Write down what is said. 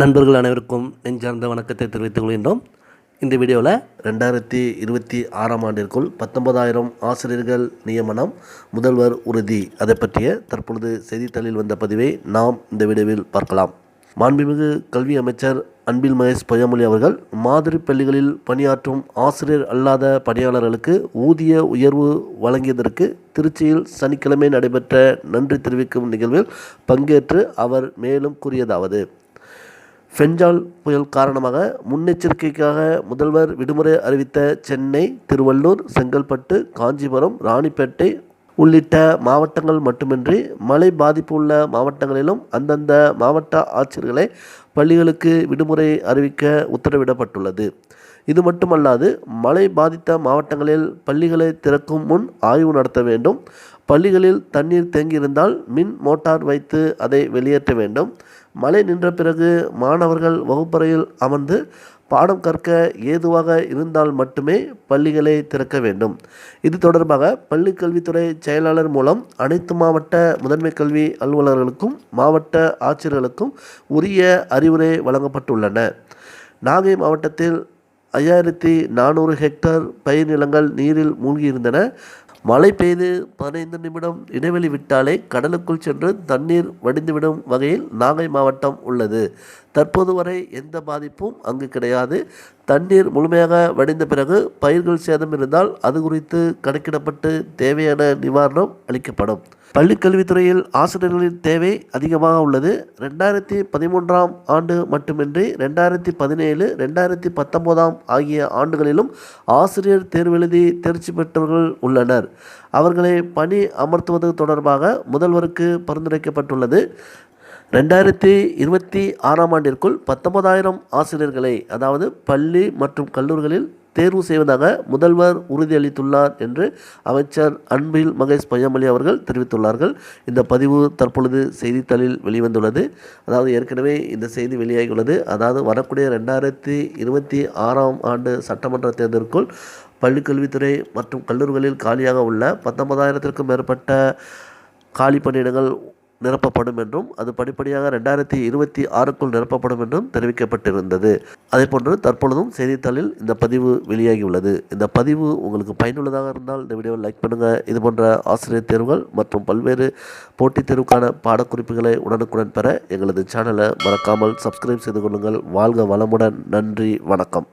நண்பர்கள் அனைவருக்கும் நெஞ்சார்ந்த வணக்கத்தை தெரிவித்துக் கொள்கின்றோம். இந்த வீடியோவில் ரெண்டாயிரத்தி இருபத்தி ஆறாம் ஆண்டிற்குள் பத்தொன்பதாயிரம் ஆசிரியர்கள் நியமனம் முதல்வர் உறுதி. அதை பற்றிய தற்பொழுது செய்தித்தாளில் வந்த பதிவை நாம் இந்த வீடியோவில் பார்க்கலாம். மாண்புமிகு கல்வி அமைச்சர் அன்பில் மகேஷ் பொய்யாமொழி அவர்கள் மாதிரி பள்ளிகளில் பணியாற்றும் ஆசிரியர் அல்லாத பணியாளர்களுக்கு ஊதிய உயர்வு வழங்கியதற்கு திருச்சியில் சனிக்கிழமை நடைபெற்ற நன்றி தெரிவிக்கும் நிகழ்வில் பங்கேற்று அவர் மேலும் கூறியதாவது ஃபெஞ்சால் புயல் காரணமாக முன்னெச்சரிக்கைக்காக முதல்வர் விடுமுறை அறிவித்த சென்னை திருவள்ளூர் செங்கல்பட்டு காஞ்சிபுரம் ராணிப்பேட்டை உள்ளிட்ட மாவட்டங்கள் மட்டுமின்றி மழை பாதிப்பு உள்ள மாவட்டங்களிலும் அந்தந்த மாவட்ட ஆட்சியர்களை பள்ளிகளுக்கு விடுமுறை அறிவிக்க உத்தரவிடப்பட்டுள்ளது. இது மட்டுமல்லாது மழை பாதித்த மாவட்டங்களில் பள்ளிகளை திறக்கும் முன் ஆய்வு நடத்த வேண்டும். பள்ளிகளில் தண்ணீர் தேங்கியிருந்தால் மின் மோட்டார் வைத்து அதை வெளியேற்ற வேண்டும். மழை நின்ற பிறகு மாணவர்கள் வகுப்பறையில் அமர்ந்து பாடம் கற்க ஏதுவாக இருந்தால் மட்டுமே பள்ளிகளை திறக்க வேண்டும். இது தொடர்பாக பள்ளி கல்வித்துறை செயலாளர் மூலம் அனைத்து மாவட்ட முதன்மை கல்வி அலுவலர்களுக்கும் மாவட்ட ஆட்சியர்களுக்கும் உரிய அறிவுரை வழங்கப்பட்டுள்ளன. நாகை மாவட்டத்தில் ஐயாயிரத்தி நானூறு ஹெக்டர் பயிர் நிலங்கள் நீரில் மூழ்கியிருந்தன. மழை பெய்து பதினைந்து நிமிடம் இடைவெளி விட்டாலே கடலுக்குள் சென்று தண்ணீர் வடிந்துவிடும் வகையில் நாகை மாவட்டம் உள்ளது. தற்போது வரை எந்த பாதிப்பும் அங்கு கிடையாது. தண்ணீர் முழுமையாக வடிந்த பிறகு பயிர்கள் சேதம் இருந்தால் அது குறித்து கணக்கிடப்பட்டு தேவையான நிவாரணம் அளிக்கப்படும். பள்ளிக்கல்வித்துறையில் ஆசிரியர்களின் தேவை அதிகமாக உள்ளது. ரெண்டாயிரத்தி பதிமூன்றாம் ஆண்டு மட்டுமின்றி ரெண்டாயிரத்தி பதினேழு ரெண்டாயிரத்தி பத்தொம்போதாம் ஆகிய ஆண்டுகளிலும் ஆசிரியர் தேர்வெழுதி தேர்ச்சி பெற்றவர்கள் உள்ளனர். அவர்களை பணி அமர்த்துவது தொடர்பாக முதல்வருக்கு பரிந்துரைக்கப்பட்டுள்ளது. ரெண்டாயிரத்தி இருபத்தி ஆறாம் ஆண்டிற்குள் பத்தொன்பதாயிரம் ஆசிரியர்களை அதாவது பள்ளி மற்றும் கல்லூரிகளில் தேர்வு செய்வதாக முதல்வர் உறுதியளித்துள்ளார் என்று அமைச்சர் அன்பில் மகேஷ் பொய்யாமொழி அவர்கள் தெரிவித்துள்ளார்கள். இந்த பதிவு தற்பொழுது செய்தித்தாளில் வெளிவந்துள்ளது. அதாவது ஏற்கனவே இந்த செய்தி வெளியாகியுள்ளது. அதாவது வரக்கூடிய ரெண்டாயிரத்தி இருபத்தி ஆறாம் ஆண்டு சட்டமன்ற தேர்தலுக்குள் பள்ளிக்கல்வித்துறை மற்றும் கல்லூரிகளில் காலியாக உள்ள பத்தொன்பதாயிரத்திற்கும் மேற்பட்ட காலி பணியிடங்கள் நிரப்பப்படும் என்றும் அது படிப்படியாக ரெண்டாயிரத்தி இருபத்தி ஆறுக்குள் நிரப்பப்படும் என்றும் தெரிவிக்கப்பட்டிருந்தது. அதேபோன்று தற்பொழுதும் செய்தித்தாளில் இந்த பதிவு வெளியாகியுள்ளது. இந்த பதிவு உங்களுக்கு பயனுள்ளதாக இருந்தால் இந்த வீடியோவை லைக் பண்ணுங்கள் இது போன்ற ஆசிரியர் தேர்வுகள் மற்றும் பல்வேறு போட்டித் தேர்வுக்கான பாடக்குறிப்புகளை உடனுக்குடன் பெற எங்களது சேனலை மறக்காமல் சப்ஸ்கிரைப் செய்து கொள்ளுங்கள். வாழ்க வளமுடன். நன்றி. வணக்கம்.